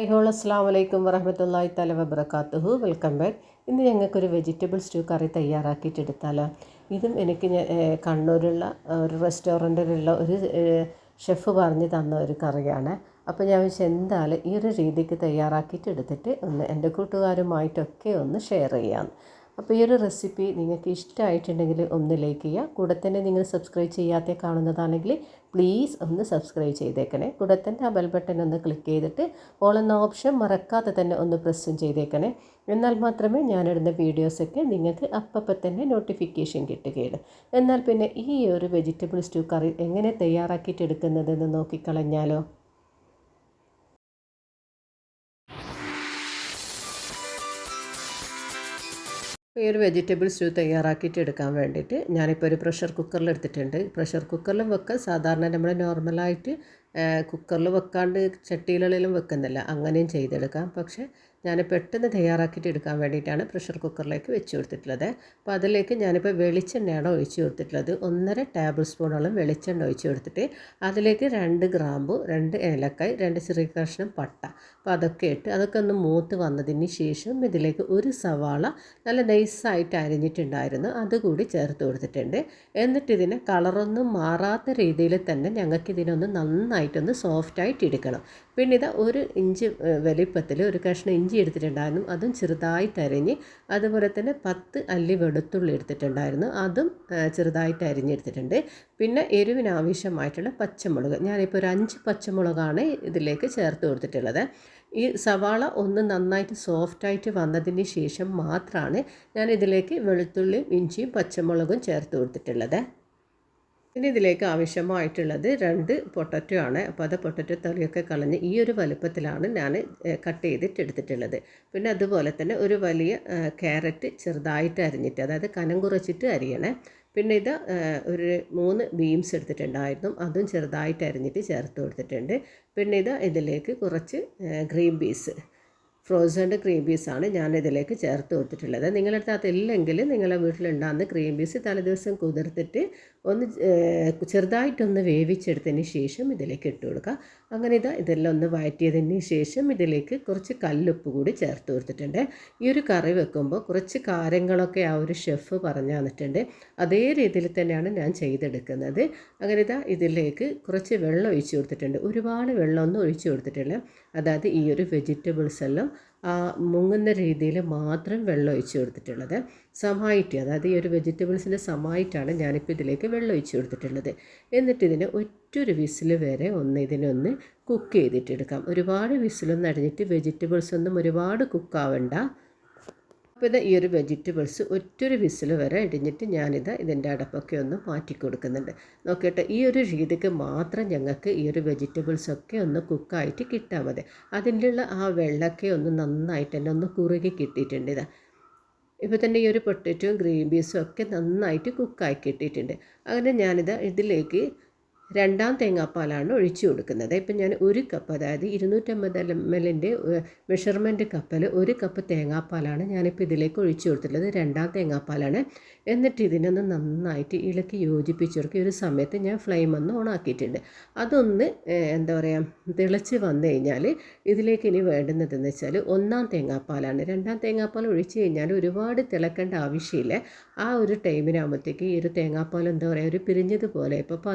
ഹൈഹോൾ അസ്സാം വലൈക്കും വറഹമത്തല്ലാഹി തല വബർക്കാത്തുഹു വെൽക്കം ബാക്ക്. ഇന്ന് ഞങ്ങൾക്കൊരു വെജിറ്റബിൾ സ്റ്റൂ കറി തയ്യാറാക്കിയിട്ടെടുത്താലോ ഇതും എനിക്ക് കണ്ണൂരുള്ള ഒരു റെസ്റ്റോറന്റിലുള്ള ഒരു ഷെഫ് പറഞ്ഞ് തന്ന ഒരു കറിയാണ്. അപ്പോൾ ഞാൻ വെച്ചാൽ എന്തായാലും ഈ ഒരു രീതിക്ക് തയ്യാറാക്കിയിട്ട് എടുത്തിട്ട് ഒന്ന് എന്റെ കൂട്ടുകാരുമായിട്ടൊക്കെ ഒന്ന് ഷെയർ ചെയ്യാം. അപ്പോൾ ഈ ഒരു റെസിപ്പി നിങ്ങൾക്ക് ഇഷ്ടമായിട്ടുണ്ടെങ്കിൽ ഒന്ന് ലൈക്ക് ചെയ്യുക. കൂടെ തന്നെ നിങ്ങൾ സബ്സ്ക്രൈബ് ചെയ്യാത്ത കാണുന്നതാണെങ്കിൽ പ്ലീസ് ഒന്ന് സബ്സ്ക്രൈബ് ചെയ്തേക്കണേ. കൂടെ തന്നെ ആ ബെൽ ബട്ടൺ ഒന്ന് ക്ലിക്ക് ചെയ്തിട്ട് ഓൾ എന്ന ഓപ്ഷൻ മറക്കാതെ തന്നെ ഒന്ന് പ്രസ്സും ചെയ്തേക്കണേ. എന്നാൽ മാത്രമേ ഞാനിടുന്ന വീഡിയോസൊക്കെ നിങ്ങൾക്ക് അപ്പം തന്നെ നോട്ടിഫിക്കേഷൻ കിട്ടുകയുള്ളൂ. എന്നാൽ പിന്നെ ഈ ഒരു വെജിറ്റബിൾ സ്റ്റൂ കറി എങ്ങനെ തയ്യാറാക്കിയിട്ട് എടുക്കുന്നതെന്ന് നോക്കിക്കളഞ്ഞാലോ? ഈ ഒരു വെജിറ്റബിൾ സ്റ്റൂ തയ്യാറാക്കിയിട്ട് എടുക്കാൻ വേണ്ടിയിട്ട് ഞാനിപ്പോൾ ഒരു പ്രഷർ കുക്കറിൽ എടുത്തിട്ടുണ്ട്. പ്രഷർ കുക്കറിൽ വെക്കാം. സാധാരണ നമ്മൾ നോർമലായിട്ട് കുക്കറിൽ വെക്കാണ്ട് ചട്ടികളിലും വെക്കുന്നില്ല. അങ്ങനെയും ചെയ്തെടുക്കാം. പക്ഷേ ഞാൻ പെട്ടെന്ന് തയ്യാറാക്കിയിട്ട് എടുക്കാൻ വേണ്ടിയിട്ടാണ് പ്രഷർ കുക്കറിലേക്ക് വെച്ച് കൊടുത്തിട്ടുള്ളത്. അപ്പോൾ അതിലേക്ക് ഞാനിപ്പോൾ വെളിച്ചെണ്ണയാണ് ഒഴിച്ച് കൊടുത്തിട്ടുള്ളത്. ഒന്നര ടേബിൾ സ്പൂണോളം വെളിച്ചെണ്ണ ഒഴിച്ച് കൊടുത്തിട്ട് അതിലേക്ക് രണ്ട് ഗ്രാമ്പു രണ്ട് ഏലക്കായ് രണ്ട് ചെറിയ കഷ്ണം പട്ട അപ്പോൾ അതൊക്കെ ഇട്ട് അതൊക്കെ ഒന്ന് മൂത്ത് വന്നതിന് ശേഷം ഇതിലേക്ക് ഒരു സവാള നല്ല നൈസായിട്ട് അരിഞ്ഞിട്ടുണ്ടായിരുന്നു. അതുകൂടി ചേർത്ത് കൊടുത്തിട്ടുണ്ട്. എന്നിട്ട് ഇതിനെ കളറൊന്നും മാറാത്ത രീതിയിൽ തന്നെ ഞങ്ങൾക്ക് ഇതിനൊന്ന് നന്നായിട്ടൊന്ന് സോഫ്റ്റായിട്ട് എടുക്കണം. പിന്നെ ഇത് ഒരു ഇഞ്ച് വലിപ്പത്തിൽ ഒരു കഷ്ണം ഇഞ്ചി എടുത്തിട്ടുണ്ടായിരുന്നു. അതും ചെറുതായിട്ട് അരിഞ്ഞ് അതുപോലെ തന്നെ പത്ത് അല്ലി വെളുത്തുള്ളി എടുത്തിട്ടുണ്ടായിരുന്നു. അതും ചെറുതായിട്ട് അരിഞ്ഞെടുത്തിട്ടുണ്ട് പിന്നെ എരിവിന് ആവശ്യമായിട്ടുള്ള പച്ചമുളക്. ഞാനിപ്പോൾ ഒരു അഞ്ച് പച്ചമുളകാണ് ഇതിലേക്ക് ചേർത്ത് കൊടുത്തിട്ടുള്ളത്. ഈ സവാള ഒന്ന് നന്നായിട്ട് സോഫ്റ്റായിട്ട് വന്നതിന് ശേഷം മാത്രമാണ് ഞാൻ ഇതിലേക്ക് വെളുത്തുള്ളിയും ഇഞ്ചിയും പച്ചമുളകും ചേർത്ത് കൊടുത്തിട്ടുള്ളത്. ഇനി ഇതിലേക്ക് ആവശ്യമായിട്ടുള്ളത് രണ്ട് പൊട്ടറ്റോ ആണ്. അപ്പോൾ അത് പൊട്ടറ്റോ തളിയൊക്കെ കളഞ്ഞ് ഈ ഒരു വലുപ്പത്തിലാണ് ഞാൻ കട്ട് ചെയ്തിട്ട് എടുത്തിട്ടുള്ളത് പിന്നെ അതുപോലെ തന്നെ ഒരു വലിയ ക്യാരറ്റ് ചെറുതായിട്ട് അരിഞ്ഞിട്ട് അതായത് കനം കുറച്ചിട്ട് അരിയണേ. പിന്നെ ഇത് ഒരു മൂന്ന് ബീൻസ് എടുത്തിട്ടുണ്ടായിരുന്നു. അതും ചെറുതായിട്ട് അരിഞ്ഞിട്ട് ചേർത്ത് കൊടുത്തിട്ടുണ്ട്. പിന്നെ ഇത് ഇതിലേക്ക് കുറച്ച് ഗ്രീൻ പീസ് ഫ്രോസൺഡ് ക്രീം പീസാണ് ഞാൻ ഇതിലേക്ക് ചേർത്ത് കൊടുത്തിട്ടുള്ളത്. നിങ്ങളുടെ അടുത്ത് അതില്ലെങ്കിൽ നിങ്ങളുടെ വീട്ടിലുണ്ടാകുന്ന ക്രീം പീസ് തലേദിവസം കുതിർത്തിട്ട് ഒന്ന് ചെറുതായിട്ടൊന്ന് വേവിച്ചെടുത്തതിന് ശേഷം ഇതിലേക്ക് ഇട്ട് കൊടുക്കുക. അങ്ങനെ ഇതാ ഇതെല്ലാം ഒന്ന് വഴറ്റിയതിന് ശേഷം ഇതിലേക്ക് കുറച്ച് കല്ലുപ്പ് കൂടി ചേർത്ത് കൊടുത്തിട്ടുണ്ട്. ഈ ഒരു കറി വെക്കുമ്പോൾ കുറച്ച് കാര്യങ്ങളൊക്കെ ആ ഒരു ഷെഫ് പറഞ്ഞു തന്നിട്ടുണ്ട്. അതേ രീതിയിൽ തന്നെയാണ് ഞാൻ ചെയ്തെടുക്കുന്നത്. അങ്ങനെ ഇതാ ഇതിലേക്ക് കുറച്ച് വെള്ളം ഒഴിച്ചു കൊടുത്തിട്ടുണ്ട്. ഒരുപാട് വെള്ളമൊന്നും ഒഴിച്ചു കൊടുത്തിട്ടില്ല. അതായത് ഈ ഒരു വെജിറ്റബിൾസ് എല്ലാം മുങ്ങുന്ന രീതിയിൽ മാത്രം വെള്ളം ഒഴിച്ചു കൊടുത്തിട്ടുള്ളത്. സമായിട്ട് അതായത് ഈ ഒരു വെജിറ്റബിൾസിന്റെ സമായിട്ടാണ് ഞാനിപ്പോൾ ഇതിലേക്ക് വെള്ളം ഒഴിച്ചു കൊടുത്തിട്ടുള്ളത്. എന്നിട്ട് ഇതിനെ ഒറ്റൊരു വിസിൽ വരെ ഒന്ന് ഇതിനൊന്ന് കുക്ക് ചെയ്തിട്ടെടുക്കാം. ഒരുപാട് വിസിലൊന്നും അടിഞ്ഞിട്ട് വെജിറ്റബിൾസ് ഒന്നും ഒരുപാട് കുക്കാവണ്ട. അപ്പോൾ ഇത് ഈ ഒരു വെജിറ്റബിൾസ് ഒറ്റൊരു വിസിൽ വരെ ഇടിഞ്ഞിട്ട് ഞാനിത് ഇതിന്റെ അടപ്പൊക്കെ ഒന്ന് മാറ്റി കൊടുക്കുന്നുണ്ട്. നോക്കിയിട്ട് ഈ ഒരു രീതിക്ക് മാത്രം ഞങ്ങൾക്ക് ഈ ഒരു വെജിറ്റബിൾസ് ഒക്കെ ഒന്ന് കുക്കായിട്ട് കിട്ടാൽ മതി. അതിന്റെ ആ വെള്ളമൊക്കെ ഒന്ന് നന്നായിട്ട് തന്നെ ഒന്ന് കുറുകി കിട്ടിയിട്ടുണ്ട് ഇതാ. ഇപ്പോൾ തന്നെ ഈ ഒരു പൊട്ടറ്റോയും ഗ്രീൻ പീസും ഒക്കെ നന്നായിട്ട് കുക്കായി കിട്ടിയിട്ടുണ്ട്. അങ്ങനെ ഞാനിത് ഇതിലേക്ക് രണ്ടാം തേങ്ങാപ്പാലാണ് ഒഴിച്ചു കൊടുക്കുന്നത്. ഇപ്പം ഞാൻ ഒരു കപ്പ് അതായത് ഇരുന്നൂറ്റമ്പത് എം എല്ലിന്റെ മെഷർമെന്റ് കപ്പിൽ ഒരു കപ്പ് തേങ്ങാപ്പാലാണ് ഞാനിപ്പോൾ ഇതിലേക്ക് ഒഴിച്ചു കൊടുത്തിട്ടുള്ളത്. രണ്ടാം തേങ്ങാപ്പാലാണ്. എന്നിട്ട് ഇതിനൊന്ന് നന്നായിട്ട് ഇളക്കി യോജിപ്പിച്ചെടുക്കുക ഒരു സമയത്ത് ഞാൻ ഫ്ലെയിം ഒന്ന് ഓൺ ആക്കിയിട്ടുണ്ട്. അതൊന്ന് എന്താ പറയുക തിളച്ച് വന്നു കഴിഞ്ഞാൽ ഇതിലേക്ക് ഇനി വേണ്ടുന്നതെന്ന് വെച്ചാൽ ഒന്നാം തേങ്ങാപ്പാലാണ്. രണ്ടാം തേങ്ങാപ്പാൽ ഒഴിച്ച് കഴിഞ്ഞാൽ ഒരുപാട് തിളക്കേണ്ട ആവശ്യമില്ല. ആ ഒരു ടൈമിനാകുമ്പോഴത്തേക്ക് ഈ ഒരു തേങ്ങാപ്പാൽ എന്താ പറയുക ഒരു പിരിഞ്ഞതുപോലെ. ഇപ്പോൾ അപ്പോൾ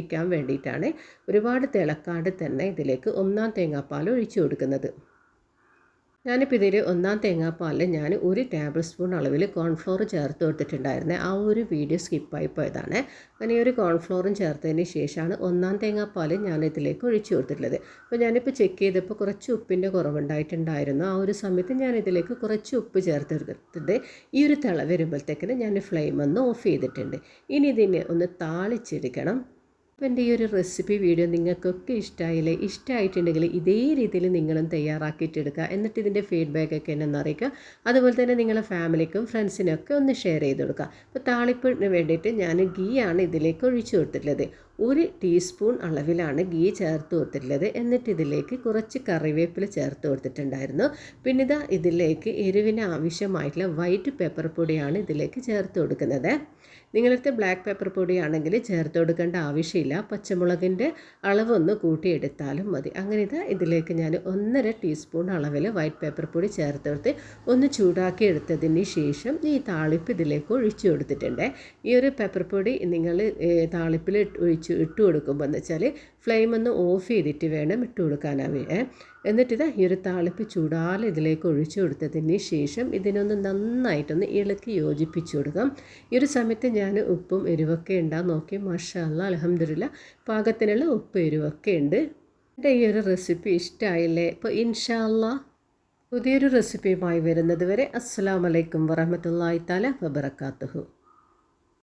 അതില്ലാണ്ടിരിക്കാൻ വേണ്ടിയിട്ടാണ് ഒരുപാട് തിളക്കാണ്ട് തന്നെ ഇതിലേക്ക് ഒന്നാം തേങ്ങാപ്പാൽ ഒഴിച്ചു കൊടുക്കുന്നത്. ഞാനിപ്പോൾ ഇതിൽ ഒന്നാം തേങ്ങാപ്പാലിൽ ഞാൻ ഒരു ടേബിൾ സ്പൂൺ അളവിൽ കോൺഫ്ലോർ ചേർത്ത് കൊടുത്തിട്ടുണ്ടായിരുന്നത് ആ ഒരു വീഡിയോ സ്കിപ്പായി പോയതാണ്. അങ്ങനെ ഒരു കോൺഫ്ലോറും ചേർത്തതിന് ശേഷമാണ് ഒന്നാം തേങ്ങാപ്പാൽ ഞാൻ ഇതിലേക്ക് ഒഴിച്ചു കൊടുത്തിട്ടുള്ളത്. അപ്പോൾ ഞാനിപ്പോൾ ചെക്ക് ചെയ്തപ്പോൾ കുറച്ച് ഉപ്പിന്റെ കുറവുണ്ടായിട്ടുണ്ടായിരുന്നു. ആ ഒരു സമയത്ത് ഞാൻ ഇതിലേക്ക് കുറച്ച് ഉപ്പ് ചേർത്തെടുത്തിട്ട് ഈ ഒരു തിള വരുമ്പോഴത്തേക്കിന് ഞാൻ ഫ്ലെയിം ഒന്ന് ഓഫ് ചെയ്തിട്ടുണ്ട്. ഇനി ഇതിനെ ഒന്ന് താളിച്ചെടുക്കണം. അപ്പോൾ എന്റെ ഈ ഒരു റെസിപ്പി വീഡിയോ നിങ്ങൾക്കൊക്കെ ഇഷ്ടമായില്ലേ ഇഷ്ടമായിട്ടുണ്ടെങ്കിൽ ഇതേ രീതിയിൽ നിങ്ങളും തയ്യാറാക്കിയിട്ടെടുക്കുക. എന്നിട്ട് ഇതിന്റെ ഫീഡ്ബാക്കൊക്കെ എന്നെ അറിയിക്കുക. അതുപോലെ തന്നെ നിങ്ങളെ ഫാമിലിക്കും ഫ്രണ്ട്സിനൊക്കെ ഒന്ന് ഷെയർ ചെയ്ത് കൊടുക്കുക. അപ്പോൾ താളിപ്പിന് വേണ്ടിയിട്ട് ഞാൻ ഗീ ആണ് ഇതിലേക്ക് ഒഴിച്ചു കൊടുത്തിട്ടുള്ളത്. ഒരു ടീസ്പൂൺ അളവിലാണ് ഗീ ചേർത്ത് കൊടുത്തിട്ടുള്ളത്. എന്നിട്ട് ഇതിലേക്ക് കുറച്ച് കറിവേപ്പില ചേർത്ത് കൊടുത്തിട്ടുണ്ടായിരുന്നു. പിന്നെ ഇതാ ഇതിലേക്ക് എരിവിന് ആവശ്യമായിട്ടുള്ള വൈറ്റ് പെപ്പർ പൊടിയാണ് ഇതിലേക്ക് ചേർത്ത് കൊടുക്കുന്നത്. നിങ്ങളടുത്ത് ബ്ലാക്ക് പെപ്പർ പൊടിയാണെങ്കിൽ ചേർത്ത് കൊടുക്കേണ്ട ആവശ്യമില്ല. പച്ചമുളകിന്റെ അളവൊന്ന് കൂട്ടിയെടുത്താലും മതി. അങ്ങനെ ഇതാ ഇതിലേക്ക് ഞാൻ ഒന്നര ടീസ്പൂൺ അളവിൽ വൈറ്റ് പേപ്പർ പൊടി ചേർത്ത് കൊടുത്ത് ഒന്ന് ചൂടാക്കി എടുത്തതിന് ശേഷം ഈ താളിപ്പ് ഇതിലേക്ക് ഒഴിച്ചു കൊടുത്തിട്ടുണ്ട്. ഈ ഒരു പെപ്പർ പൊടി നിങ്ങൾ താളിപ്പിൽ ഒഴിച്ച് ഇട്ട് കൊടുക്കുമ്പോൾ എന്ന് വെച്ചാൽ ഫ്ലെയിം ഒന്ന് ഓഫ് ചെയ്തിട്ട് വേണം ഇട്ട് കൊടുക്കാനാവേ. എന്നിട്ടിതാ ഈ ഒരു താളിപ്പ് ചൂടാൽ ഇതിലേക്ക് ഒഴിച്ചു കൊടുത്തതിന് ശേഷം ഇതിനൊന്ന് നന്നായിട്ടൊന്ന് ഇളക്കി യോജിപ്പിച്ചു കൊടുക്കാം. ഈ ഒരു സമയത്ത് ഞാൻ ഉപ്പും എരിവൊക്കെ ഉണ്ടാകും നോക്കി. മഷാല്ല അലഹമ്മദില്ല പാകത്തിനുള്ള ഉപ്പ് എരിവൊക്കെ ഉണ്ട്. എന്റെ ഈ ഒരു റെസിപ്പി ഇഷ്ടമായില്ലേ ഇപ്പോൾ ഇൻഷാല്ല പുതിയൊരു റെസിപ്പിയുമായി വരുന്നത് വരെ അസ്സാം വലൈക്കും വറഹമത്തല്ലാ താല വബർക്കാത്തുഹു